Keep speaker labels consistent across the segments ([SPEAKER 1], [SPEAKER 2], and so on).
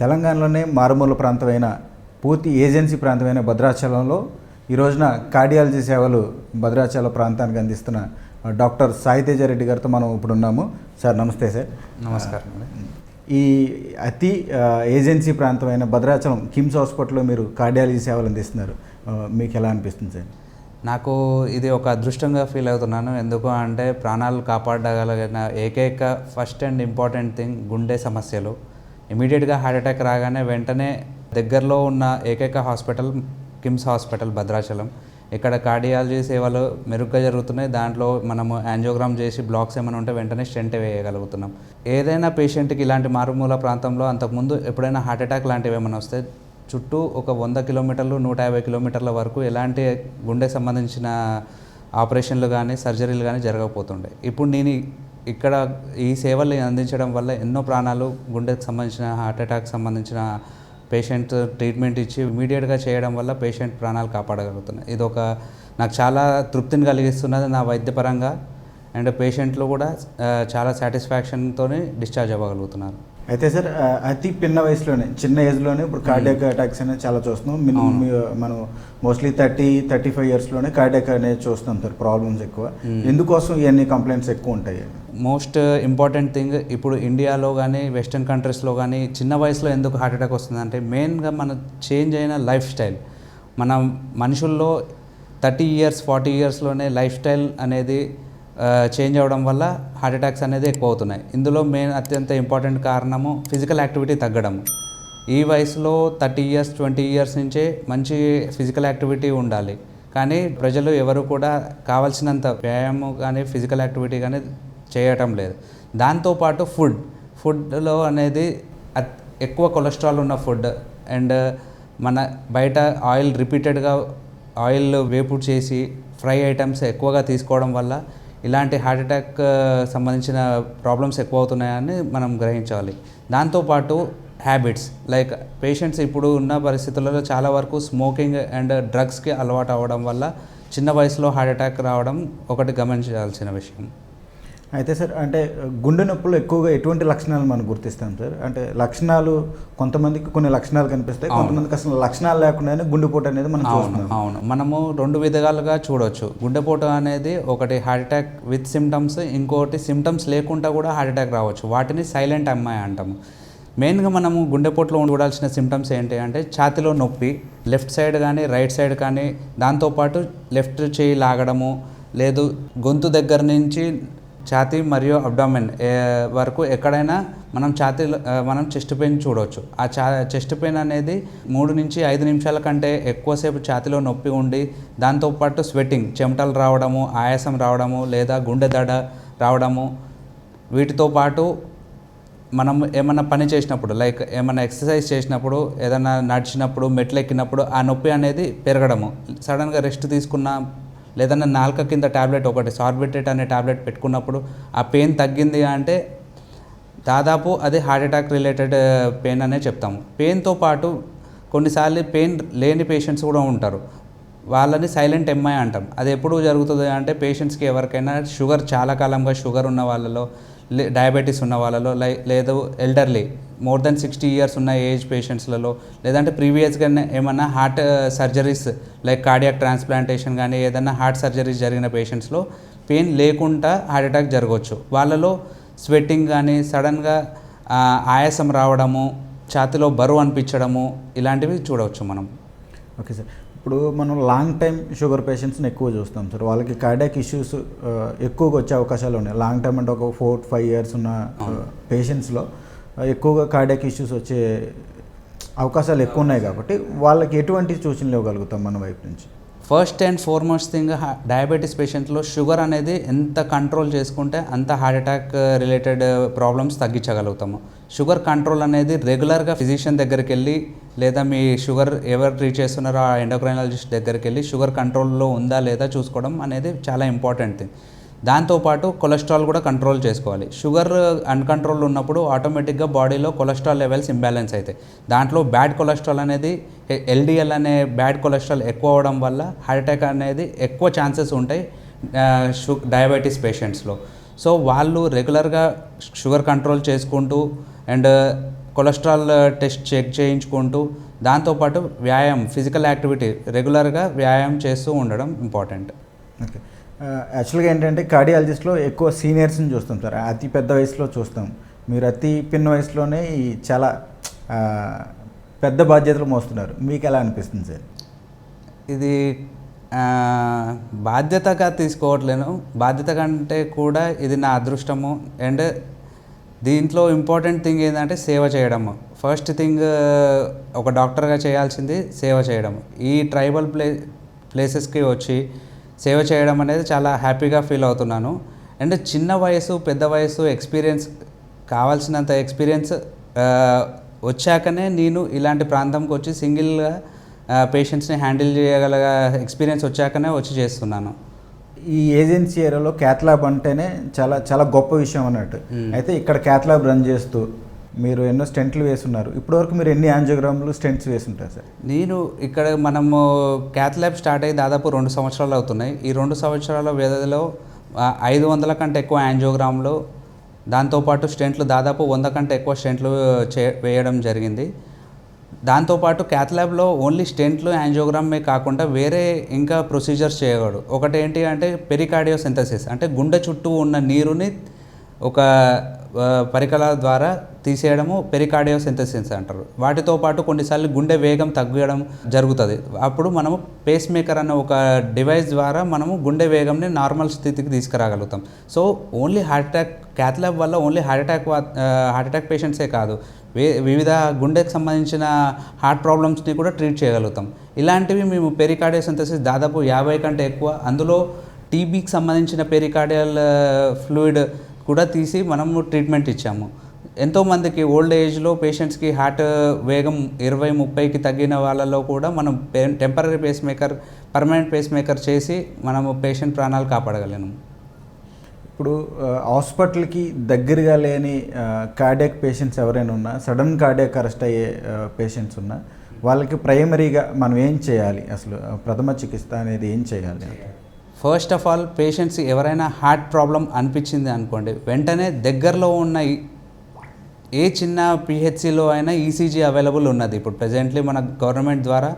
[SPEAKER 1] తెలంగాణలోనే మారుమూల ప్రాంతమైన పూర్తి ఏజెన్సీ ప్రాంతమైన భద్రాచలంలో ఈ రోజున కార్డియాలజీ సేవలు భద్రాచల ప్రాంతానికి అందిస్తున్న డాక్టర్ సాయితేజ రెడ్డి గారితో మనం ఇప్పుడు ఉన్నాము. సార్ నమస్తే సార్.
[SPEAKER 2] నమస్కారం
[SPEAKER 1] ఈ అతి ఏజెన్సీ ప్రాంతమైన భద్రాచలం కిమ్స్ హాస్పిటల్లో మీరు కార్డియాలజీ సేవలు అందిస్తున్నారు. మీకు ఎలా అనిపిస్తుంది సార్?
[SPEAKER 2] నాకు ఇది ఒక అదృష్టంగా ఫీల్ అవుతున్నాను. ఎందుకు అంటే ప్రాణాలు కాపాడగలిగిన ఏకైక ఫస్ట్ అండ్ ఇంపార్టెంట్ థింగ్ గుండె సమస్యలు. ఇమీడియట్గా హార్ట్ అటాక్ రాగానే వెంటనే దగ్గరలో ఉన్న ఏకైక హాస్పిటల్ కిమ్స్ హాస్పిటల్ భద్రాచలం. ఇక్కడ కార్డియాలజీ సేవలు మెరుగ్గా జరుగుతున్నాయి దాంట్లో మనము యాంజియోగ్రామ్ చేసి బ్లాక్స్ ఏమైనా ఉంటే వెంటనే స్టెంట్ వేయగలుగుతున్నాం. ఏదైనా పేషెంట్కి ఇలాంటి మారుమూల ప్రాంతంలో అంతకుముందు ఎప్పుడైనా హార్ట్ అటాక్ లాంటివి ఏమైనా వస్తే చుట్టూ ఒక వంద కిలోమీటర్లు నూట యాభై కిలోమీటర్ల వరకు ఎలాంటి గుండె సంబంధించిన ఆపరేషన్లు కానీ సర్జరీలు కానీ జరగకపోతుండే. ఇప్పుడు నేను ఇక్కడ ఈ సేవలు అందించడం వల్ల ఎన్నో ప్రాణాలు గుండెకు సంబంధించిన హార్ట్ అటాక్ సంబంధించిన పేషెంట్ ట్రీట్మెంట్ ఇచ్చి ఇమీడియట్గా చేయడం వల్ల పేషెంట్ ప్రాణాలు కాపాడగలుగుతున్నాయి. ఇది ఒక నాకు చాలా తృప్తిని కలిగిస్తున్నది నా వైద్యపరంగా. అండ్ పేషెంట్లు కూడా చాలా సాటిస్ఫాక్షన్తో డిశ్చార్జ్ అవ్వగలుగుతున్నారు.
[SPEAKER 1] అయితే సార్ అతి పిన్న వయసులోనే చిన్న ఏజ్లోనే ఇప్పుడు కార్డియాక్ అటాక్స్ అనేది చాలా చూస్తున్నాం. మినిమం మనం మోస్ట్లీ థర్టీ థర్టీ ఫైవ్ ఇయర్స్లోనే కార్డియాక్ అనేది చూస్తాం సార్ ప్రాబ్లమ్స్ ఎక్కువ. ఎందుకోసం ఇవన్నీ కంప్లైంట్స్ ఎక్కువ ఉంటాయి?
[SPEAKER 2] మోస్ట్ ఇంపార్టెంట్ థింగ్ ఇప్పుడు ఇండియాలో కానీ వెస్టర్న్ కంట్రీస్లో కానీ చిన్న వయసులో ఎందుకు హార్ట్ అటాక్ వస్తుందంటే మెయిన్గా మన చేంజ్ అయిన లైఫ్ స్టైల్ మన మనుషుల్లో థర్టీ ఇయర్స్ ఫార్టీ ఇయర్స్లోనే లైఫ్ స్టైల్ అనేది చేంజ్ అవ్వడం వల్ల హార్ట్ అటాక్స్ అనేది ఎక్కువ అవుతున్నాయి ఇందులో మెయిన్ అత్యంత ఇంపార్టెంట్ కారణము ఫిజికల్ యాక్టివిటీ తగ్గడం ఈ వయసులో థర్టీ ఇయర్స్ ట్వంటీ ఇయర్స్ నుంచే మంచి ఫిజికల్ యాక్టివిటీ ఉండాలి. కానీ ప్రజలు ఎవరు కూడా కావాల్సినంత వ్యాయామం కానీ ఫిజికల్ యాక్టివిటీ కానీ చేయటం లేదు. దాంతోపాటు ఫుడ్. ఫుడ్లో అనేది అత్- ఎక్కువ కొలెస్ట్రాల్ ఉన్న ఫుడ్. అండ్ మన బయట ఆయిల్ రిపీటెడ్గా ఆయిల్ వేపుడు చేసి ఫ్రై ఐటమ్స్ ఎక్కువగా తీసుకోవడం వల్ల ఇలాంటి హార్ట్ అటాక్ సంబంధించిన ప్రాబ్లమ్స్ ఎక్కువ అవుతున్నాయని మనం గ్రహించాలి. దాంతోపాటు హ్యాబిట్స్ లైక్ పేషెంట్స్ ఇప్పుడు ఉన్న పరిస్థితులలో చాలా వరకు స్మోకింగ్ అండ్ డ్రగ్స్కి అలవాటు అవ్వడం వల్ల చిన్న వయసులో హార్ట్ అటాక్ రావడం ఒకటి గమనించాల్సిన విషయం.
[SPEAKER 1] అయితే సార్ అంటే గుండె నొప్పులు ఎక్కువగా ఎటువంటి లక్షణాలు మనం గుర్తిస్తాం సార్? అంటే లక్షణాలు కొంతమందికి కొన్ని లక్షణాలు కనిపిస్తాయి. కొంతమందికి అసలు లక్షణాలు లేకుండానే గుండెపోటు అనేది మనం
[SPEAKER 2] అవును
[SPEAKER 1] చూస్తున్నాం.
[SPEAKER 2] అవును. మనము రెండు విధాలుగా చూడొచ్చు. గుండెపోటు అనేది ఒకటి హార్ట్ అటాక్ విత్ సిమ్టమ్స్ ఇంకోటి సిమ్టమ్స్ లేకుండా కూడా హార్ట్ అటాక్ రావచ్చు. వాటిని సైలెంట్ అమ్మాయి అంటాము. మెయిన్గా మనము గుండెపోటులో చూడాల్సిన సిమ్టమ్స్ ఏంటి అంటే ఛాతిలో నొప్పి లెఫ్ట్ సైడ్ కానీ రైట్ సైడ్ కానీ దాంతోపాటు లెఫ్ట్ చేయి లాగడము లేదు గొంతు దగ్గర నుంచి ఛాతీ మరియు అబ్డామెన్ వరకు ఎక్కడైనా మనం ఛాతీ మనం చెస్ట్ పెయిన్ చూడవచ్చు ఆ చా చెస్ట్ పెయిన్ అనేది మూడు నుంచి ఐదు నిమిషాల కంటే ఎక్కువసేపు ఛాతీలో నొప్పి ఉండి దాంతోపాటు స్వెట్టింగ్ చెమటలు రావడము ఆయాసం రావడము లేదా గుండె దడ రావడము వీటితో పాటు మనం ఏమైనా పని చేసినప్పుడు లైక్ ఏమైనా ఎక్సర్సైజ్ చేసినప్పుడు ఏదైనా నడిచినప్పుడు మెట్లు ఎక్కినప్పుడు ఆ నొప్పి అనేది పెరగడము. సడన్గా రెస్ట్ తీసుకున్న లేదన్నా నాలుక కింద ట్యాబ్లెట్ ఒకటి సార్బిట్రేట్ అనే ట్యాబ్లెట్ పెట్టుకున్నప్పుడు ఆ పెయిన్ తగ్గింది అంటే దాదాపు అది హార్ట్ అటాక్ రిలేటెడ్ పెయిన్ అనే చెప్తాము. పెయిన్తో పాటు కొన్నిసార్లు పెయిన్ లేని పేషెంట్స్ కూడా ఉంటారు. వాళ్ళని సైలెంట్ ఎంఐ అంటాం. అది ఎప్పుడు జరుగుతుంది అంటే పేషెంట్స్కి ఎవరికైనా షుగర్ చాలా కాలంగా షుగర్ ఉన్న వాళ్ళలో లే- డయాబెటీస్ ఉన్న వాళ్ళలో లై లేదు elderly more than sixty years ఉన్న ఏజ్ పేషెంట్స్లలో లేదంటే ప్రీవియస్గా ఏమన్నా heart surgeries like cardiac transplantation కానీ ఏదైనా హార్ట్ సర్జరీస్ జరిగిన పేషెంట్స్లో పెయిన్ లేకుండా హార్ట్ అటాక్ జరగవచ్చు వాళ్ళలో స్వెట్టింగ్ కానీ సడన్గా ఆయాసం రావడము ఛాతిలో బరువు అనిపించడము ఇలాంటివి చూడవచ్చు మనం.
[SPEAKER 1] Okay sir. ఇప్పుడు మనం లాంగ్ టైం షుగర్ పేషెంట్స్ని ఎక్కువ చూస్తాం సార్. వాళ్ళకి కార్డియాక్ ఇష్యూస్ ఎక్కువగా వచ్చే అవకాశాలు ఉన్నాయి. లాంగ్ టైం అంటే ఒక ఫోర్ ఫైవ్ ఇయర్స్ ఉన్న పేషెంట్స్లో ఎక్కువగా కార్డియాక్ ఇష్యూస్ వచ్చే అవకాశాలు ఎక్కువ ఉన్నాయి కాబట్టి వాళ్ళకి ఎటువంటి సూచనలు ఇవ్వగలుగుతాం మన వైపు నుంచి?
[SPEAKER 2] First and foremost thing diabetes పేషెంట్లో sugar అనేది ఎంత కంట్రోల్ చేసుకుంటే అంత హార్ట్ అటాక్ రిలేటెడ్ ప్రాబ్లమ్స్ తగ్గించగలుగుతాము. షుగర్ కంట్రోల్ అనేది రెగ్యులర్గా ఫిజిషియన్ దగ్గరికి వెళ్ళి లేదా మీ షుగర్ ఎవరు ట్రీట్ చేస్తున్నారో ఆ ఎండోక్రైనాలజిస్ట్ దగ్గరికి వెళ్ళి షుగర్ కంట్రోల్లో ఉందా లేదా చూసుకోవడం అనేది చాలా ఇంపార్టెంట్ థింగ్ దాంతోపాటు కొలెస్ట్రాల్ కూడా కంట్రోల్ చేసుకోవాలి. షుగర్ అన్కంట్రోల్ ఉన్నప్పుడు ఆటోమేటిక్గా బాడీలో కొలెస్ట్రాల్ లెవెల్స్ ఇంబ్యాలెన్స్ అవుతాయి. దాంట్లో బ్యాడ్ కొలెస్ట్రాల్ అనేది ఎల్డిఎల్ అనే బ్యాడ్ కొలెస్ట్రాల్ ఎక్కువ అవడం వల్ల హార్ట్ అటాక్ అనేది ఎక్కువ ఛాన్సెస్ ఉంటాయి షు డయాబెటీస్ పేషెంట్స్లో. సో వాళ్ళు రెగ్యులర్గా షుగర్ కంట్రోల్ చేసుకుంటూ అండ్ కొలెస్ట్రాల్ టెస్ట్ చెక్ చేయించుకుంటూ దాంతోపాటు వ్యాయామం ఫిజికల్ యాక్టివిటీ రెగ్యులర్గా వ్యాయామం చేస్తూ ఉండడం ఇంపార్టెంట్.
[SPEAKER 1] ఓకే. యాక్చువల్గా ఏంటంటే కార్డియాలజిస్ట్లో ఎక్కువ సీనియర్స్ని చూస్తాం సార్. అతి పెద్ద వయసులో చూస్తాం. మీరు అతి పిన్న వయసులోనే ఈ చాలా పెద్ద బాధ్యతలు మోస్తున్నారు. మీకు ఎలా అనిపిస్తుంది సార్?
[SPEAKER 2] ఇది బాధ్యతగా తీసుకోవట్లేను. బాధ్యత కంటే కూడా ఇది నా అదృష్టము. అండ్ దీంట్లో ఇంపార్టెంట్ థింగ్ ఏంటంటే సేవ చేయడము. ఫస్ట్ థింగ్ ఒక డాక్టర్గా చేయాల్సింది సేవ చేయడం ఈ ట్రైబల్ ప్లే ప్లేసెస్కి వచ్చి సేవ చేయడం అనేది చాలా హ్యాపీగా ఫీల్ అవుతున్నాను. అండ్ చిన్న వయసు పెద్ద వయసు ఎక్స్పీరియన్స్ కావాల్సినంత ఎక్స్పీరియన్స్ వచ్చాకనే నేను ఇలాంటి ప్రాంతంకి వచ్చి సింగిల్గా పేషెంట్స్ని హ్యాండిల్ చేయగల ఎక్స్పీరియన్స్ వచ్చాకనే వచ్చి చేస్తున్నాను.
[SPEAKER 1] ఈ ఏజెన్సీ ఏరియాలో క్యాట్లాబ్ అంటేనే చాలా చాలా గొప్ప విషయం అన్నట్టు. అయితే ఇక్కడ క్యాట్లాబ్ రన్ చేస్తూ మీరు ఎన్నో స్టెంట్లు వేసున్నారు. ఇప్పటివరకు మీరు ఎన్ని యాంజియోగ్రామ్లు స్టెంట్స్ వేసుంటారు సార్?
[SPEAKER 2] నేను ఇక్కడ మనము క్యాత్ ల్యాబ్ స్టార్ట్ అయ్యి దాదాపు రెండు సంవత్సరాలు అవుతున్నాయి. ఈ రెండు సంవత్సరాల వ్యవధిలో ఐదు వందల కంటే ఎక్కువ యాంజియోగ్రామ్లు దాంతోపాటు స్టెంట్లు దాదాపు వంద కంటే ఎక్కువ స్టెంట్లు చే వేయడం జరిగింది. దాంతోపాటు క్యాత్ ల్యాబ్లో ఓన్లీ స్టెంట్లు యాంజియోగ్రామే కాకుండా వేరే ఇంకా ప్రొసీజర్స్ చేయగలడు. ఒకటి ఏంటి అంటే పెరికార్డియో సింథసిస్ అంటే గుండె చుట్టూ ఉన్న నీరుని ఒక పరికల పరికరాల ద్వారా తీసేయడము పెరికార్డియో సింథసిస్ అంటారు. వాటితో పాటు కొన్నిసార్లు గుండె వేగం తగ్గడం జరుగుతుంది. అప్పుడు మనము పేస్ మేకర్ అన్న ఒక డివైస్ ద్వారా మనము గుండె వేగంని నార్మల్ స్థితికి తీసుకురాగలుగుతాం. So only heart attack cath lab వల్ల only heart attack heart attack పేషెంట్సే కాదు. వే వివిధ గుండెకి సంబంధించిన హార్ట్ ప్రాబ్లమ్స్ని కూడా ట్రీట్ చేయగలుగుతాం. ఇలాంటివి మేము పెరికార్డియో సింథసిస్ దాదాపు యాభై కంటే ఎక్కువ. అందులో టీబీకి సంబంధించిన పెరికార్డియల్ ఫ్లూయిడ్ కూడా తీసి మనము ట్రీట్మెంట్ ఇచ్చాము. ఎంతోమందికి ఓల్డ్ ఏజ్లో పేషెంట్స్కి హార్ట్ వేగం ఇరవై ముప్పైకి తగ్గిన వాళ్ళలో కూడా మనం temporary pacemaker permanent pacemaker చేసి మనము పేషెంట్ ప్రాణాలు కాపాడగలను
[SPEAKER 1] ఇప్పుడు హాస్పిటల్కి దగ్గరగా లేని కార్డియాక్ పేషెంట్స్ ఎవరైనా ఉన్నా సడన్ కార్డియాక్ అరెస్ట్ అయ్యే పేషెంట్స్ ఉన్నా వాళ్ళకి ప్రైమరీగా మనం ఏం చేయాలి? అసలు ప్రథమ చికిత్స అనేది ఏం చేయాలి?
[SPEAKER 2] ఫస్ట్ ఆఫ్ ఆల్ పేషెంట్స్ ఎవరైనా హార్ట్ ప్రాబ్లం అనిపించింది అనుకోండి వెంటనే దగ్గరలో ఉన్న ఏ చిన్న పిహెచ్సిలో అయినా ఈసీజీ అవైలబుల్ ఉన్నది. ఇప్పుడు ప్రజెంట్లీ మన గవర్నమెంట్ ద్వారా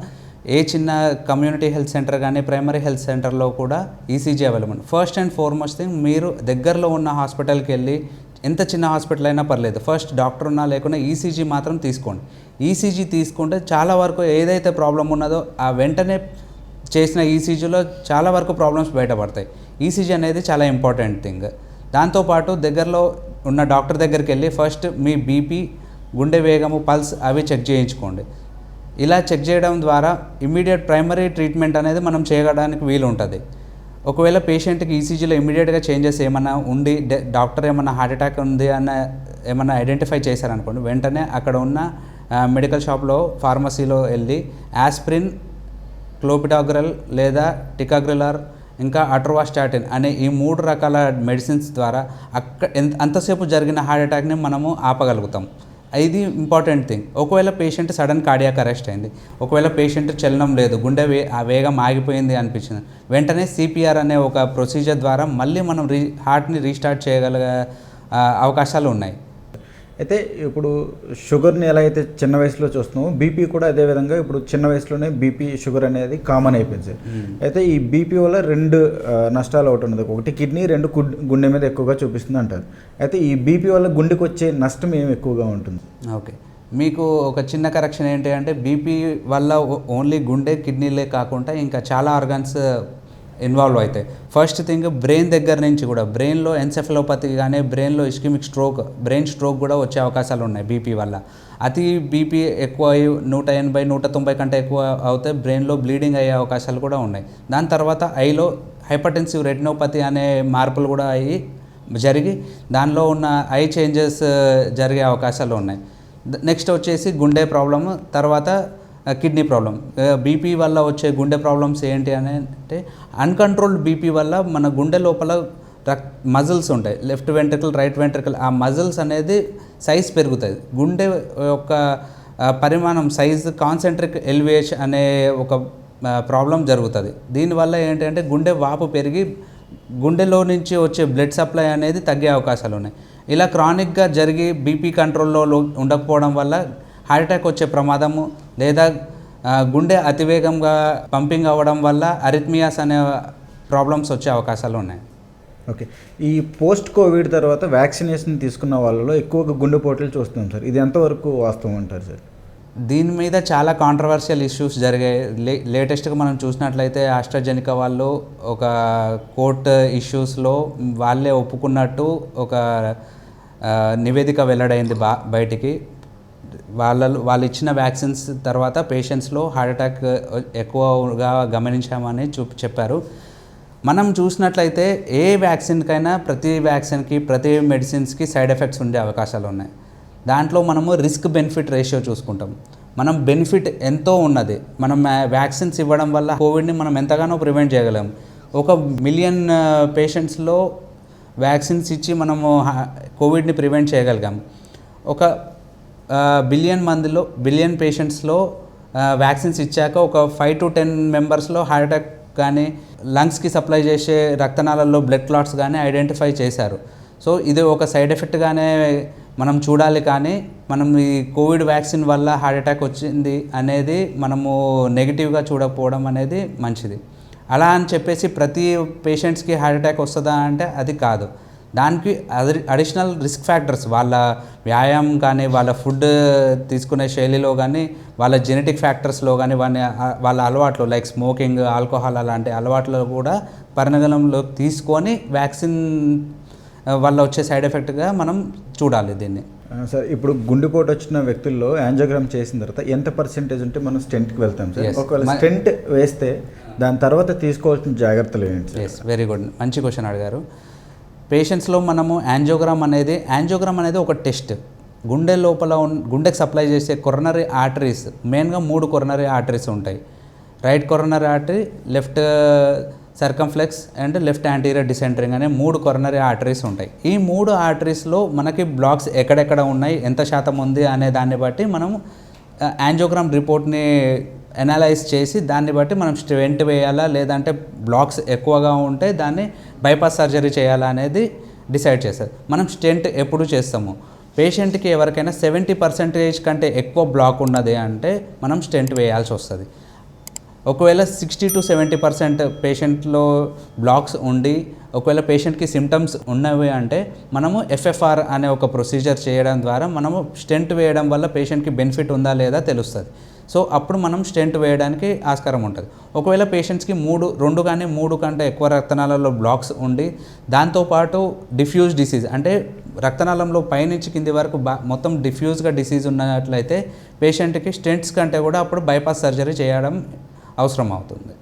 [SPEAKER 2] ఏ చిన్న కమ్యూనిటీ హెల్త్ సెంటర్ కానీ ప్రైమరీ హెల్త్ సెంటర్లో కూడా ECG available first and foremost thing మీరు దగ్గరలో ఉన్న హాస్పిటల్కి వెళ్ళి ఎంత చిన్న హాస్పిటల్ అయినా పర్లేదు. ఫస్ట్ డాక్టర్ ఉన్నా లేకున్నా ఈసీజీ మాత్రం తీసుకోండి. ఈసీజీ తీసుకుంటే చాలా వరకు ఏదైతే ప్రాబ్లం ఉన్నదో ఆ వెంటనే చేసిన ఈసీజీలో చాలా వరకు ప్రాబ్లమ్స్ బయటపడతాయి. ఈసీజీ అనేది చాలా ఇంపార్టెంట్ థింగ్ దాంతోపాటు దగ్గరలో ఉన్న డాక్టర్ దగ్గరికి వెళ్ళి ఫస్ట్ మీ బీపీ గుండె వేగము పల్స్ అవి చెక్ చేయించుకోండి. ఇలా చెక్ చేయడం ద్వారా ఇమీడియట్ ప్రైమరీ ట్రీట్మెంట్ అనేది మనం చేయడానికి వీలు ఉంటుంది. ఒకవేళ పేషెంట్కి ఈసీజీలో ఇమీడియట్గా చేంజెస్ ఏమైనా ఉండి డాక్టర్ ఏమైనా హార్ట్ అటాక్ ఉంది అన్న ఏమైనా ఐడెంటిఫై చేశారనుకోండి వెంటనే అక్కడ ఉన్న మెడికల్ షాప్లో ఫార్మసీలో వెళ్ళి ఆస్ప్రిన్ క్లోపిడాగ్రల్ లేదా టికాగ్రిలార్ ఇంకా అట్రోవాస్టాటిన్ అనే ఈ మూడు రకాల మెడిసిన్స్ ద్వారా అక్క ఎంత అంతసేపు జరిగిన హార్ట్ అటాక్ని మనము ఆపగలుగుతాం. ఇది ఇంపార్టెంట్ థింగ్ ఒకవేళ పేషెంట్ సడన్ కార్డియాక్ అరెస్ట్ అయింది ఒకవేళ పేషెంట్ చలనం లేదు గుండె వే ఆ వేగం ఆగిపోయింది అనిపించింది వెంటనే సిపిఆర్ అనే ఒక ప్రొసీజర్ ద్వారా మళ్ళీ మనం రీ హార్ట్ని రీస్టార్ట్ చేయగల అవకాశాలు ఉన్నాయి.
[SPEAKER 1] అయితే ఇప్పుడు షుగర్ని ఎలా అయితే చిన్న వయసులో చూస్తున్నామో బీపీ కూడా అదే విధంగా ఇప్పుడు చిన్న వయసులోనే బీపీ షుగర్ అనేది కామన్ అయిపోయింది. సార్ అయితే ఈ బీపీ వల్ల రెండు నష్టాలు ఒకటి ఉన్నది. ఒకటి కిడ్నీ రెండు గుడ్- గుండె మీద ఎక్కువగా చూపిస్తుంది అంటారు. అయితే ఈ బీపీ వల్ల గుండెకి వచ్చే నష్టం ఏం ఎక్కువగా ఉంటుంది?
[SPEAKER 2] ఓకే. మీకు ఒక చిన్న కరెక్షన్ ఏంటి అంటే బీపీ వల్ల ఓన్లీ గుండె కిడ్నీలే కాకుండా ఇంకా చాలా ఆర్గాన్స్ ఇన్వాల్వ్ అవుతాయి. ఫస్ట్ థింగ్ బ్రెయిన్ దగ్గర నుంచి కూడా బ్రెయిన్లో ఎన్సెఫలోపతి కానీ బ్రెయిన్లో ఇస్కిమిక్ స్ట్రోక్ బ్రెయిన్ స్ట్రోక్ కూడా వచ్చే అవకాశాలు ఉన్నాయి బీపీ వల్ల. అతి బీపీ ఎక్కువ అయ్యి నూట ఎనభై నూట తొంభై కంటే ఎక్కువ అవుతే బ్రెయిన్లో బ్లీడింగ్ అయ్యే అవకాశాలు కూడా ఉన్నాయి. దాని తర్వాత ఐలో హైపర్టెన్సివ్ రెటినోపతి అనే మార్పులు కూడా అయ్యి జరిగి దానిలో ఉన్న ఐ చేంజెస్ జరిగే అవకాశాలు ఉన్నాయి. నెక్స్ట్ వచ్చేసి గుండె ప్రాబ్లమ్ తర్వాత కిడ్నీ ప్రాబ్లం. బీపీ వల్ల వచ్చే గుండె ప్రాబ్లమ్స్ ఏంటి అని అంటే అన్కంట్రోల్డ్ బీపీ వల్ల మన గుండె లోపల రక్ మజిల్స్ ఉంటాయి. లెఫ్ట్ వెంట్రికల్ రైట్ వెంట్రికల్ ఆ మజిల్స్ అనేది సైజ్ పెరుగుతుంది గుండె యొక్క పరిమాణం సైజ్ కాన్సెంట్రిక్ ఎలివేషన్ అనే ఒక ప్రాబ్లం జరుగుతుంది. దీనివల్ల ఏంటంటే గుండె వాపు పెరిగి గుండెలో నుంచి వచ్చే బ్లడ్ సప్లై అనేది తగ్గే అవకాశాలు ఉన్నాయి. ఇలా క్రానిక్గా జరిగి బీపీ కంట్రోల్లో ఉండకపోవడం వల్ల హార్ట్ అటాక్ వచ్చే ప్రమాదము లేదా గుండె అతివేగంగా పంపింగ్ అవ్వడం వల్ల అరిథ్మియాస్ అనే ప్రాబ్లమ్స్ వచ్చే అవకాశాలు ఉన్నాయి.
[SPEAKER 1] ఓకే. ఈ పోస్ట్ కోవిడ్ తర్వాత వ్యాక్సినేషన్ తీసుకున్న వాళ్ళలో ఎక్కువగా గుండెపోట్లు చూస్తున్నాం సార్. ఇది ఎంతవరకు వాస్తవం అంటారు సార్?
[SPEAKER 2] దీని మీద చాలా కాంట్రవర్షియల్ ఇష్యూస్ జరిగాయి. లే లేటెస్ట్గా మనం చూసినట్లయితే ఆస్ట్రాజెనికా వాళ్ళు ఒక కోర్ట్ ఇష్యూస్లో వాళ్ళే ఒప్పుకున్నట్టు ఒక నివేదిక వెల్లడైంది బా బయటికి. వాళ్ళ వాళ్ళు ఇచ్చిన వ్యాక్సిన్స్ తర్వాత పేషెంట్స్లో హార్ట్ అటాక్ ఎక్కువగా గమనించామని చూ చెప్పారు. మనం చూసినట్లయితే ఏ వ్యాక్సిన్కైనా ప్రతి వ్యాక్సిన్కి ప్రతి మెడిసిన్స్కి సైడ్ ఎఫెక్ట్స్ ఉండే అవకాశాలు ఉన్నాయి. దాంట్లో మనము రిస్క్ బెనిఫిట్ రేషియో చూసుకుంటాం. మనం బెనిఫిట్ ఎంతో ఉన్నది. మనం వ్యాక్సిన్స్ ఇవ్వడం వల్ల కోవిడ్ని మనం ఎంతగానో ప్రివెంట్ చేయగలం. ఒక మిలియన్ పేషెంట్స్లో వ్యాక్సిన్స్ ఇచ్చి మనము కోవిడ్ని ప్రివెంట్ చేయగలిగాం. ఒక బిలియన్ మందిలో బిలియన్ పేషెంట్స్లో వ్యాక్సిన్స్ ఇచ్చాక ఒక ఫైవ్ టు టెన్ మెంబర్స్లో హార్ట్ అటాక్ కానీ లంగ్స్కి సప్లై చేసే రక్తనాళాల్లో బ్లడ్ క్లాట్స్ కానీ ఐడెంటిఫై చేశారు. సో ఇది ఒక సైడ్ ఎఫెక్ట్గానే మనం చూడాలి కానీ మనం ఈ కోవిడ్ వ్యాక్సిన్ వల్ల హార్ట్ అటాక్ వచ్చింది అనేది మనము నెగిటివ్గా చూడకపోవడం అనేది మంచిది. అలా అని చెప్పేసి ప్రతి పేషెంట్స్కి హార్ట్ అటాక్ వస్తుందా అంటే అది కాదు. దానికి అది అడిషనల్ రిస్క్ ఫ్యాక్టర్స్ వాళ్ళ వ్యాయామం కానీ వాళ్ళ ఫుడ్ తీసుకునే శైలిలో కానీ వాళ్ళ జెనెటిక్ ఫ్యాక్టర్స్లో కానీ వాళ్ళ వాళ్ళ అలవాట్లు లైక్ స్మోకింగ్ ఆల్కహాల్ అలాంటి అలవాట్లు కూడా పరిగణనలోకి తీసుకొని వ్యాక్సిన్ వల్ల వచ్చే సైడ్ ఎఫెక్ట్గా మనం చూడాలి దీన్ని.
[SPEAKER 1] సార్ ఇప్పుడు గుండెపోటు వచ్చిన వ్యక్తుల్లో యాంజియోగ్రామ్ చేసిన తర్వాత ఎంత పర్సెంటేజ్ ఉంటే మనం స్టెంట్కి వెళ్తాం సార్. ఒకవేళ స్టెంట్ వేస్తే దాని తర్వాత తీసుకోవాల్సిన జాగ్రత్తలు ఏంటి
[SPEAKER 2] వెరీ గుడ్ మంచి క్వశ్చన్ అడిగారు. పేషెంట్స్లో మనము యాంజియోగ్రామ్ అనేది యాంజియోగ్రామ్ అనేది ఒక టెస్ట్ గుండె లోపల గుండెకి సప్లై చేసే కొరనరీ ఆర్టరీస్ మెయిన్గా మూడు కొరనరీ ఆర్టరీస్ ఉంటాయి. Right coronary artery left circumflex and left anterior descending అనే మూడు కొరనరీ ఆర్టరీస్ ఉంటాయి. ఈ మూడు ఆర్టరీస్లో మనకి బ్లాక్స్ ఎక్కడెక్కడ ఉన్నాయి ఎంత శాతం ఉంది అనే దాన్ని బట్టి మనం యాంజియోగ్రామ్ రిపోర్ట్ని ఎనాలైజ్ చేసి దాన్ని బట్టి మనం స్టెంట్ వేయాలా లేదంటే బ్లాక్స్ ఎక్కువగా ఉంటే దాన్ని బైపాస్ సర్జరీ చేయాలా అనేది డిసైడ్ చేస్తారు. మనం స్టెంట్ ఎప్పుడు చేస్తాము? పేషెంట్కి ఎవరికైనా సెవెంటీ పర్సెంటేజ్ కంటే ఎక్కువ బ్లాక్ ఉన్నది అంటే మనం స్టెంట్ వేయాల్సి వస్తుంది. ఒకవేళ సిక్స్టీ టు సెవెంటీ పర్సెంట్ పేషెంట్లో బ్లాక్స్ ఉండి ఒకవేళ పేషెంట్కి సిమ్టమ్స్ ఉన్నవి అంటే మనము ఎఫ్ఎఫ్ఆర్ అనే ఒక ప్రొసీజర్ చేయడం ద్వారా మనము స్టెంట్ వేయడం వల్ల పేషెంట్కి బెనిఫిట్ ఉందా లేదా తెలుస్తుంది. సో అప్పుడు మనం స్టెంట్ వేయడానికి ఆస్కారం ఉంటుంది. ఒకవేళ పేషెంట్స్కి మూడు రెండు కానీ మూడు కంటే ఎక్కువ రక్తనాళాల్లో బ్లాక్స్ ఉండి దాంతోపాటు డిఫ్యూజ్ డిసీజ్ అంటే రక్తనాళంలో పైనుంచి కింది వరకు బా మొత్తం డిఫ్యూజ్గా డిసీజ్ ఉన్నట్లయితే పేషెంట్కి స్టెంట్స్ కంటే కూడా అప్పుడు బైపాస్ సర్జరీ చేయడం అవసరం అవుతుంది.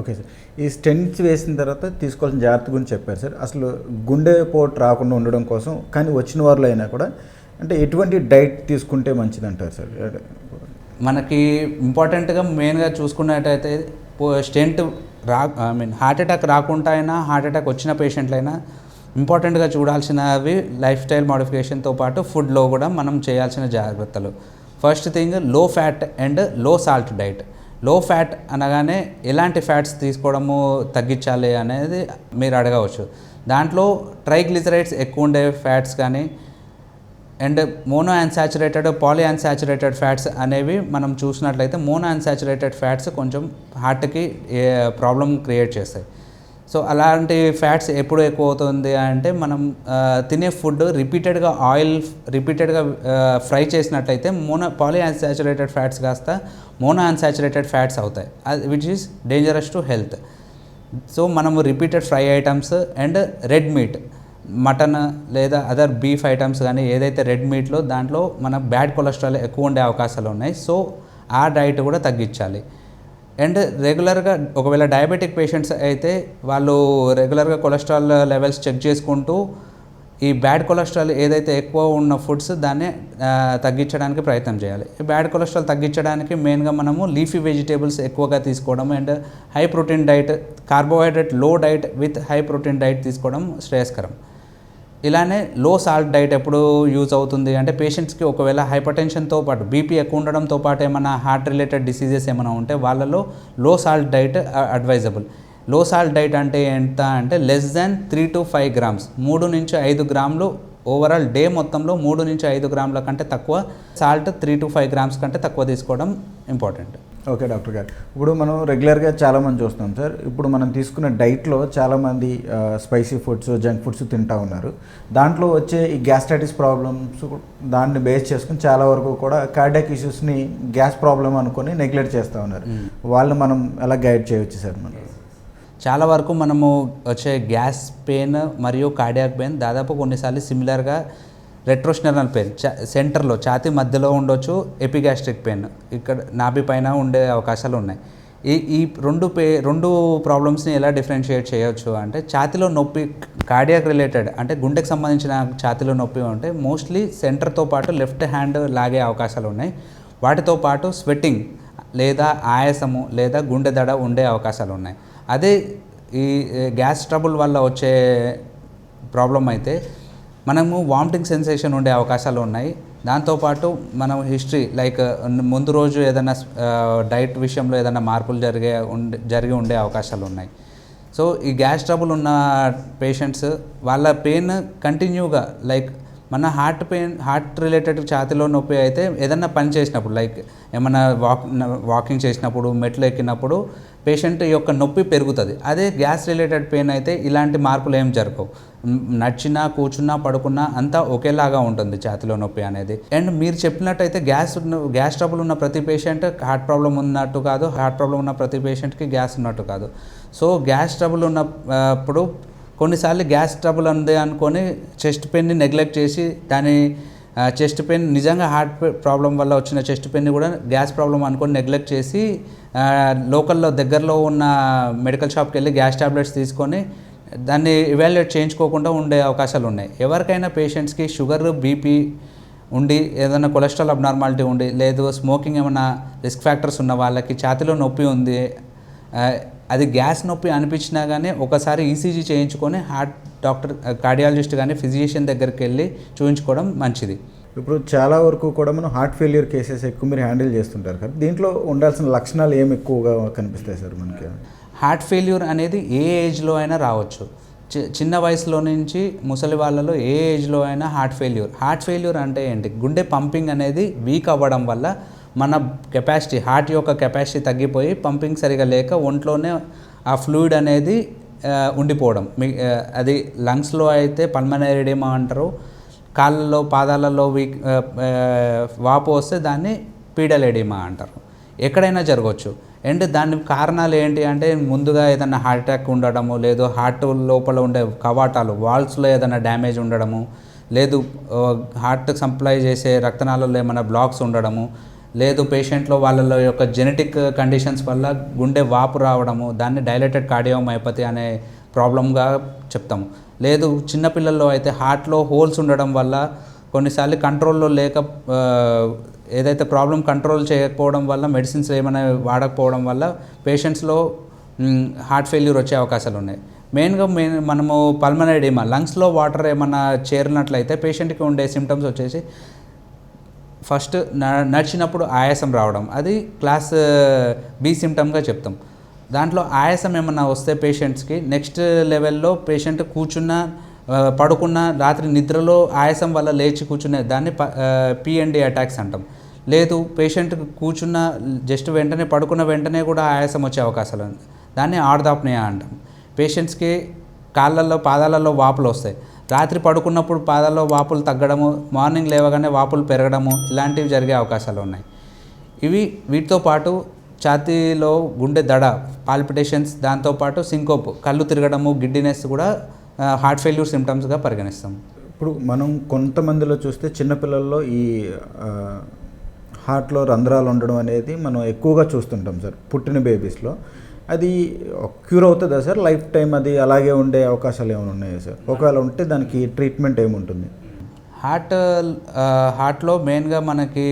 [SPEAKER 1] Okay sir. ఈ స్టెంట్స్ వేసిన తర్వాత తీసుకోవాల్సిన జాగ్రత్త గురించి చెప్పారు సార్. అసలు గుండె పోటు రాకుండా ఉండడం కోసం కానీ వచ్చిన వారిలో అయినా కూడా అంటే ఎటువంటి డైట్ తీసుకుంటే మంచిది అంటారు సార్?
[SPEAKER 2] మనకి ఇంపార్టెంట్గా మెయిన్గా చూసుకున్నట్టయితే స్టెంట్ రా ఐ మీన్ హార్ట్ అటాక్ రాకుండా అయినా హార్ట్ అటాక్ వచ్చిన పేషెంట్లైనా ఇంపార్టెంట్గా చూడాల్సినవి లైఫ్ స్టైల్ మోడిఫికేషన్తో పాటు ఫుడ్లో కూడా మనం చేయాల్సిన జాగ్రత్తలు. First thing low fat and low salt diet. Low fat అనగానే ఎలాంటి ఫ్యాట్స్ తీసుకోవడము తగ్గించాలి అనేది మీరు అడగవచ్చు. దాంట్లో ట్రైగ్లిజరైడ్స్ ఎక్కువ ఉండే ఫ్యాట్స్ కానీ and mono unsaturated poly unsaturated fats అనేవి మనం చూసినట్లయితే మోనో అన్సాచురేటెడ్ ఫ్యాట్స్ కొంచెం హార్ట్కి ప్రాబ్లం క్రియేట్ చేస్తాయి. సో అలాంటి ఫ్యాట్స్ ఎప్పుడు ఎక్కువ అవుతుంది అంటే మనం తినే ఫుడ్ రిపీటెడ్గా ఆయిల్ రిపీటెడ్గా ఫ్రై చేసినట్లయితే మోనో పాలీ అన్సాచురేటెడ్ ఫ్యాట్స్ కాస్త మోనో అన్సాచురేటెడ్ ఫ్యాట్స్ అవుతాయి. Which is dangerous to health so మనము repeated fry items and red meat. Mutton లేదా అదర్ బీఫ్ ఐటమ్స్ కానీ ఏదైతే రెడ్ మీట్లో దాంట్లో మన బ్యాడ్ కొలెస్ట్రాల్ ఎక్కువ ఉండే అవకాశాలు ఉన్నాయి. సో ఆ డైట్ కూడా తగ్గించాలి. అండ్ రెగ్యులర్గా ఒకవేళ డయాబెటిక్ పేషెంట్స్ అయితే వాళ్ళు రెగ్యులర్గా కొలెస్ట్రాల్ లెవెల్స్ చెక్ చేసుకుంటూ ఈ బ్యాడ్ కొలెస్ట్రాల్ ఏదైతే ఎక్కువ ఉన్న ఫుడ్స్ దాన్ని తగ్గించడానికి ప్రయత్నం చేయాలి. ఈ బ్యాడ్ కొలెస్ట్రాల్ తగ్గించడానికి మెయిన్గా మనము లీఫీ వెజిటేబుల్స్ ఎక్కువగా తీసుకోవడం and high protein diet carbohydrate low diet with high protein diet తీసుకోవడం శ్రేయస్కరం. ఇలానే లో సాల్ట్ డైట్ ఎప్పుడు యూజ్ అవుతుంది. అంటే పేషెంట్స్కి ఒకవేళ హైపర్ టెన్షన్తో పాటు బీపీ ఎక్కువ ఉండడంతో పాటు ఏమైనా హార్ట్ రిలేటెడ్ డిసీజెస్ ఏమైనా ఉంటే వాళ్ళలో low salt diet advisable low salt diet అంటే ఎంత అంటే less than three to five grams మూడు నుంచి ఐదు గ్రాములు ఓవరాల్ డే మొత్తంలో మూడు నుంచి ఐదు గ్రాముల కంటే తక్కువ salt three to five grams కంటే తక్కువ తీసుకోవడం ఇంపార్టెంట్
[SPEAKER 1] ఓకే డాక్టర్ గారు. ఇప్పుడు మనం రెగ్యులర్గా చాలామంది చూస్తాం సార్. ఇప్పుడు మనం తీసుకున్న డైట్లో చాలామంది స్పైసీ ఫుడ్స్ జంక్ ఫుడ్స్ తింటా ఉన్నారు. దాంట్లో వచ్చే ఈ గ్యాస్ట్రైటిస్ ప్రాబ్లమ్స్ దాన్ని బేస్ చేసుకుని చాలా వరకు కూడా కార్డియాక్ ఇష్యూస్ని గ్యాస్ ప్రాబ్లం అనుకొని నెగ్లెక్ట్ చేస్తూ ఉన్నారు. వాళ్ళు మనం ఎలా గైడ్ చేయొచ్చు సార్ మనం?
[SPEAKER 2] చాలా వరకు మనము వచ్చే గ్యాస్ పెయిన్ మరియు కార్డియాక్ పెయిన్ దాదాపు కొన్నిసార్లు సిమిలర్గా రెట్రోషనల్ పెయిన్ చా సెంటర్లో ఛాతీ మధ్యలో ఉండొచ్చు ఎపిగాస్ట్రిక్ పెయిన్. ఇక్కడ నాభి పైన ఉండే అవకాశాలు ఉన్నాయి. ఈ ఈ రెండు పే రెండు ప్రాబ్లమ్స్ని ఎలా డిఫరెన్షియేట్ చేయొచ్చు అంటే ఛాతీలో నొప్పి కార్డియాక్ రిలేటెడ్ అంటే గుండెకి సంబంధించిన ఛాతీలో నొప్పి ఉంటే మోస్ట్లీ సెంటర్తో పాటు లెఫ్ట్ హ్యాండ్ లాగే అవకాశాలు ఉన్నాయి. వాటితో పాటు స్వెట్టింగ్ లేదా ఆయాసము లేదా గుండె దడ ఉండే అవకాశాలు ఉన్నాయి. అదే ఈ గ్యాస్ ట్రబుల్ వల్ల వచ్చే ప్రాబ్లం అయితే మనము వామిటింగ్ సెన్సేషన్ ఉండే అవకాశాలు ఉన్నాయి. దాంతోపాటు మనం హిస్టరీ లైక్ ముందు రోజు ఏదైనా డైట్ విషయంలో ఏదైనా మార్పులు జరిగే ఉండే జరిగి ఉండే అవకాశాలు ఉన్నాయి. సో ఈ గ్యాస్ ట్రబుల్ ఉన్న పేషెంట్స్ వాళ్ళ పెయిన్ కంటిన్యూగా లైక్ మన హార్ట్ పెయిన్ హార్ట్ రిలేటెడ్ ఛాతిలో నొప్పి అయితే ఏదన్నా పని చేసినప్పుడు లైక్ ఏమన్నా వాక్ వాకింగ్ చేసినప్పుడు మెట్లు ఎక్కినప్పుడు పేషెంట్ యొక్క నొప్పి పెరుగుతుంది. అదే గ్యాస్ రిలేటెడ్ పెయిన్ అయితే ఇలాంటి మార్పులు ఏం జరగవు. నడిచినా కూర్చున్నా పడుకున్నా అంతా ఒకేలాగా ఉంటుంది ఛాతిలో నొప్పి అనేది. అండ్ మీరు చెప్పినట్టయితే గ్యాస్ ఉన్న- గ్యాస్ ట్రబుల్ ఉన్న ప్రతి పేషెంట్ హార్ట్ ప్రాబ్లం ఉన్నట్టు కాదు హార్ట్ ప్రాబ్లం ఉన్న ప్రతి పేషెంట్కి గ్యాస్ ఉన్నట్టు కాదు. సో గ్యాస్ ట్రబుల్ ఉన్నప్పుడు కొన్నిసార్లు గ్యాస్ ట్రబుల్ ఉంది అనుకొని చెస్ట్ పెయిన్ని నెగ్లెక్ట్ చేసి దాని చెస్ట్ పెయిన్ నిజంగా హార్ట్ ప్రాబ్లం వల్ల వచ్చిన చెస్ట్ పెయిన్ కూడా గ్యాస్ ప్రాబ్లం అనుకొని నెగ్లెక్ట్ చేసి లోకల్లో దగ్గరలో ఉన్న మెడికల్ షాప్కి వెళ్ళి గ్యాస్ టాబ్లెట్స్ తీసుకొని దాన్ని ఇవాల్యుయేట్ చేయించుకోకుండా ఉండే అవకాశాలు ఉన్నాయి. ఎవరికైనా పేషెంట్స్కి షుగర్ బీపీ ఉండి ఏదైనా కొలెస్ట్రాల్ అబ్నార్మాలిటీ ఉండి లేదు స్మోకింగ్ ఏమైనా రిస్క్ ఫ్యాక్టర్స్ ఉన్న వాళ్ళకి ఛాతిలో నొప్పి ఉంది అది గ్యాస్ నొప్పి అనిపించినా కానీ ఒకసారి ఈసీజీ చేయించుకొని హార్ట్ డాక్టర్ కార్డియాలజిస్ట్ కానీ ఫిజిషియన్ దగ్గరికి వెళ్ళి చూపించుకోవడం మంచిది.
[SPEAKER 1] ఇప్పుడు చాలా వరకు కూడా మనం హార్ట్ ఫెయిల్యూర్ కేసెస్ ఎక్కువ మీరు హ్యాండిల్ చేస్తుంటారు కదా. దీంట్లో ఉండాల్సిన లక్షణాలు ఏమి ఎక్కువగా కనిపిస్తాయి సార్ మనకి?
[SPEAKER 2] హార్ట్ ఫెయిల్యూర్ అనేది ఏ ఏజ్లో అయినా రావచ్చు. చిన్న వయసులో నుంచి ముసలి వాళ్ళలో ఏ ఏజ్లో అయినా హార్ట్ ఫెయిల్యూర్. హార్ట్ ఫెయిల్యూర్ అంటే ఏంటి? గుండె పంపింగ్ అనేది వీక్ అవ్వడం వల్ల మన కెపాసిటీ హార్ట్ యొక్క కెపాసిటీ తగ్గిపోయి పంపింగ్ సరిగా లేక ఒంట్లోనే ఆ ఫ్లూయిడ్ అనేది ఉండిపోవడం. మీ అది లంగ్స్లో అయితే పల్మనరీ ఎడిమా అంటారు. కాళ్ళలో పాదాలలో వీక్ వాపు వస్తే దాన్ని పీడల్ ఎడిమా అంటారు. ఎక్కడైనా జరగవచ్చు అండ్ దాని కారణాలు ఏంటి అంటే ముందుగా ఏదైనా హార్ట్ అటాక్ ఉండడము లేదు హార్ట్ లోపల ఉండే కవాటాలు వాల్స్లో ఏదైనా డ్యామేజ్ ఉండడము లేదు హార్ట్ సప్లై చేసే రక్తనాళాల్లో ఏమైనా బ్లాక్స్ ఉండడము లేదు పేషెంట్లో వాళ్ళ యొక్క జెనెటిక్ కండిషన్స్ వల్ల గుండె వాపు రావడము దాన్ని డైలేటెడ్ కార్డియోమయోపతి అనే ప్రాబ్లంగా చెప్తాము. లేదు చిన్నపిల్లల్లో అయితే హార్ట్లో హోల్స్ ఉండడం వల్ల కొన్నిసార్లు కంట్రోల్లో లేక ఏదైతే ప్రాబ్లం కంట్రోల్ చేయకపోవడం వల్ల మెడిసిన్స్ ఏమైనా వాడకపోవడం వల్ల పేషెంట్స్లో హార్ట్ ఫెయిల్యూర్ వచ్చే అవకాశాలు ఉన్నాయి. మెయిన్గా మెయిన్ మనము పల్మనరీ లంగ్స్లో వాటర్ ఏమైనా చేరినట్లయితే పేషెంట్కి ఉండే సిమ్టమ్స్ వచ్చేసి ఫస్ట్ నడిచినప్పుడు ఆయాసం రావడం. అది క్లాస్ బి సిమ్టమ్గా చెప్తాం. దాంట్లో ఆయాసం ఏమన్నా వస్తే పేషెంట్స్కి నెక్స్ట్ లెవెల్లో పేషెంట్ కూర్చున్న పడుకున్న రాత్రి నిద్రలో ఆయాసం వల్ల లేచి కూర్చునే దాన్ని పిఎండి అటాక్స్ అంటాం. లేదు పేషెంట్ కూర్చున్న జస్ట్ వెంటనే పడుకున్న వెంటనే కూడా ఆయాసం వచ్చే అవకాశాలు. ఉంది దాన్ని ఆర్దాప్నియా అంటాం. పేషెంట్స్కి కాళ్ళల్లో పాదాలలో వాపులు వస్తాయి. రాత్రి పడుకున్నప్పుడు పాదాల్లో వాపులు తగ్గడము మార్నింగ్ లేవగానే వాపులు పెరగడము ఇలాంటివి జరిగే అవకాశాలు ఉన్నాయి. ఇవి వీటితో పాటు ఛాతీలో గుండె దడ పాల్పిటేషన్స్ దాంతోపాటు సింకోప్ కళ్ళు తిరగడము గిడ్డినెస్ కూడా హార్ట్ ఫెయిల్యూర్ సిమ్టమ్స్గా పరిగణిస్తాం.
[SPEAKER 1] ఇప్పుడు మనం కొంతమందిలో చూస్తే చిన్నపిల్లల్లో ఈ హార్ట్లో రంధ్రాలు ఉండడం అనేది మనం ఎక్కువగా చూస్తుంటాం సార్ పుట్టిన బేబీస్లో అది క్యూర్ అవుతుందా సార్? లైఫ్ టైం అది అలాగే ఉండే అవకాశాలు ఏమైనా ఉన్నాయా సార్? ఒకవేళ ఉంటే దానికి ట్రీట్మెంట్ ఏముంటుంది?
[SPEAKER 2] హార్ట్ హార్ట్లో మెయిన్గా మనకి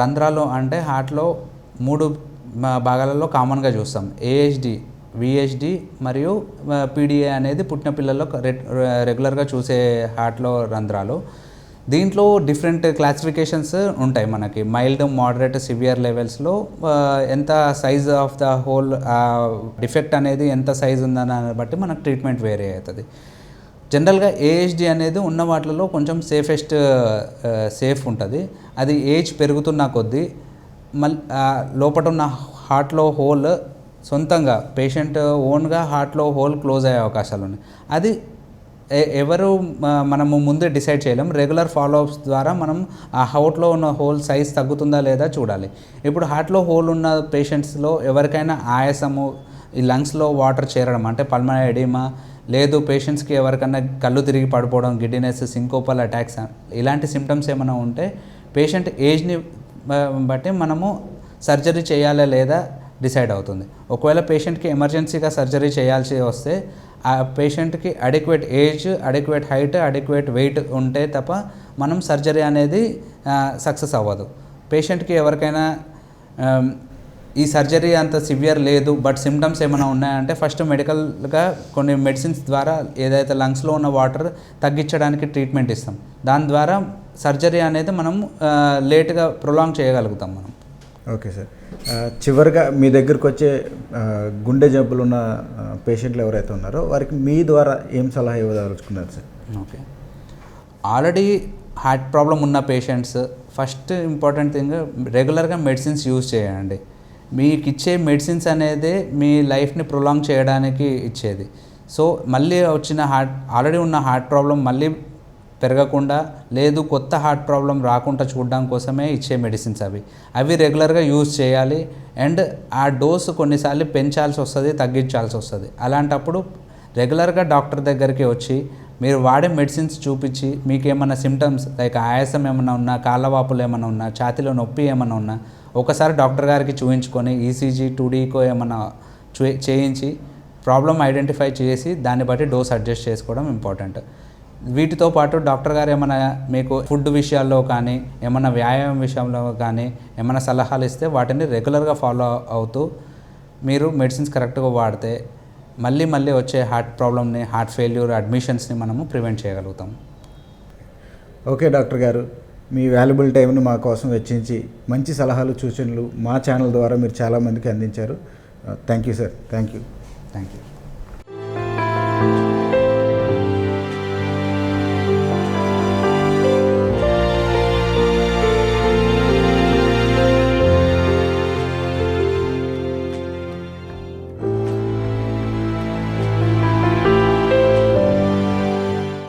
[SPEAKER 2] రంధ్రాలు అంటే హార్ట్లో మూడు భాగాలలో కామన్గా చూస్తాం. ఏహెచ్డి విహెచ్డి మరియు పీడిఏ అనేది పుట్టిన పిల్లల్లో రెగ్యులర్గా చూసే హార్ట్లో రంధ్రాలు. దీంట్లో డిఫరెంట్ క్లాసిఫికేషన్స్ ఉంటాయి మనకి. మైల్డ్ మోడరేట్ సివియర్ లెవెల్స్లో ఎంత size of the hole defect అనేది ఎంత సైజ్ ఉందని బట్టి మనకు ట్రీట్మెంట్ వేరే అవుతుంది. జనరల్గా ఏహెచ్డి అనేది ఉన్న వాటిలో కొంచెం సేఫెస్ట్ సేఫ్ ఉంటుంది. అది ఏజ్ పెరుగుతున్న కొద్దీ మల్ లోపల లోపట ఉన్న హార్ట్లో హోల్ సొంతంగా పేషెంట్ ఓన్గా హార్ట్లో హోల్ క్లోజ్ అయ్యే అవకాశాలు ఉన్నాయి. అది ఎవరు మనము ముందే డిసైడ్ చేయలేం. రెగ్యులర్ ఫాలోఅప్స్ ద్వారా మనం ఆ హౌట్లో ఉన్న హోల్ సైజ్ తగ్గుతుందా లేదా చూడాలి. ఇప్పుడు హార్ట్లో హోల్ ఉన్న పేషెంట్స్లో ఎవరికైనా ఆయాసము ఈ లంగ్స్లో వాటర్ చేరడం అంటే పల్మనరీ ఎడిమా లేదు పేషెంట్స్కి ఎవరికైనా కళ్ళు తిరిగి పడిపోవడం గిడ్డినెస్ సింకోపల్ అటాక్స్ ఇలాంటి సిమ్టమ్స్ ఏమైనా ఉంటే పేషెంట్ ఏజ్ని బట్టి మనము సర్జరీ చేయాలా లేదా డిసైడ్ అవుతుంది. ఒకవేళ పేషెంట్కి ఎమర్జెన్సీగా సర్జరీ చేయాల్సి వస్తే ఆ పేషెంట్కి adequate age adequate height adequate weight ఉంటే తప్ప మనం సర్జరీ అనేది సక్సెస్ అవ్వదు. పేషెంట్కి ఎవరికైనా ఈ సర్జరీ అంత సివియర్ లేదు బట్ సిమ్టమ్స్ ఏమైనా ఉన్నాయంటే ఫస్ట్ మెడికల్గా కొన్ని మెడిసిన్స్ ద్వారా ఏదైతే లంగ్స్లో ఉన్న వాటర్ తగ్గించడానికి ట్రీట్మెంట్ ఇస్తాం. దాని ద్వారా సర్జరీ అనేది మనం లేట్గా ప్రొలాంగ్ చేయగలుగుతాం మనం.
[SPEAKER 1] Okay sir. చివరిగా మీ దగ్గరకు వచ్చే గుండె జబ్బులు ఉన్న పేషెంట్లు ఎవరైతే ఉన్నారో వారికి మీ ద్వారా ఏం సలహా ఇవ్వదలుచుకున్నారు sir?
[SPEAKER 2] Okay. Already heart problem ఉన్న పేషెంట్స్ ఫస్ట్ ఇంపార్టెంట్ థింగ్ రెగ్యులర్గా మెడిసిన్స్ యూజ్ చేయండి. మీకు ఇచ్చే మెడిసిన్స్ అనేది మీ లైఫ్ని ప్రొలాంగ్ చేయడానికి ఇచ్చేది. సో మళ్ళీ వచ్చిన హార్ట్ ఆల్రెడీ ఉన్న హార్ట్ ప్రాబ్లం మళ్ళీ పెరగకుండా లేదు కొత్త హార్ట్ ప్రాబ్లం రాకుండా చూడడం కోసమే ఇచ్చే మెడిసిన్స్ అవి. అవి రెగ్యులర్గా యూజ్ చేయాలి. అండ్ ఆ డోస్ కొన్నిసార్లు పెంచాల్సి వస్తుంది తగ్గించాల్సి వస్తుంది. అలాంటప్పుడు రెగ్యులర్గా డాక్టర్ దగ్గరికి వచ్చి మీరు వాడే మెడిసిన్స్ చూపించి మీకు ఏమైనా సిమ్టమ్స్ లైక్ ఆయాసం ఏమైనా ఉన్నా కాళ్ళవాపులు ఏమైనా ఉన్నా ఛాతీలో నొప్పి ఏమైనా ఉన్నా ఒకసారి డాక్టర్ గారికి చూపించుకొని ఈసీజీ టూడీకో ఏమైనా చూ చేయించి ప్రాబ్లం ఐడెంటిఫై చేసి దాన్ని బట్టి డోస్ అడ్జస్ట్ చేసుకోవడం ఇంపార్టెంట్. వీటితో పాటు డాక్టర్ గారు ఏమైనా మీకు ఫుడ్ విషయాల్లో కానీ ఏమైనా వ్యాయామం విషయంలో కానీ ఏమైనా సలహాలు ఇస్తే వాటిని రెగ్యులర్గా ఫాలో అవుతూ మీరు మెడిసిన్స్ కరెక్ట్గా వాడితే మళ్ళీ మళ్ళీ వచ్చే హార్ట్ ప్రాబ్లమ్ని హార్ట్ ఫెయిల్యూర్ అడ్మిషన్స్ని మనము ప్రివెంట్ చేయగలుగుతాం.
[SPEAKER 1] ఓకే డాక్టర్ గారు మీ వాల్యుబుల్ టైంని మా కోసం వెచ్చించి మంచి సలహాలు సూచనలు మా ఛానల్ ద్వారా మీరు చాలామందికి అందించారు. Thank you sir thank you
[SPEAKER 2] thank you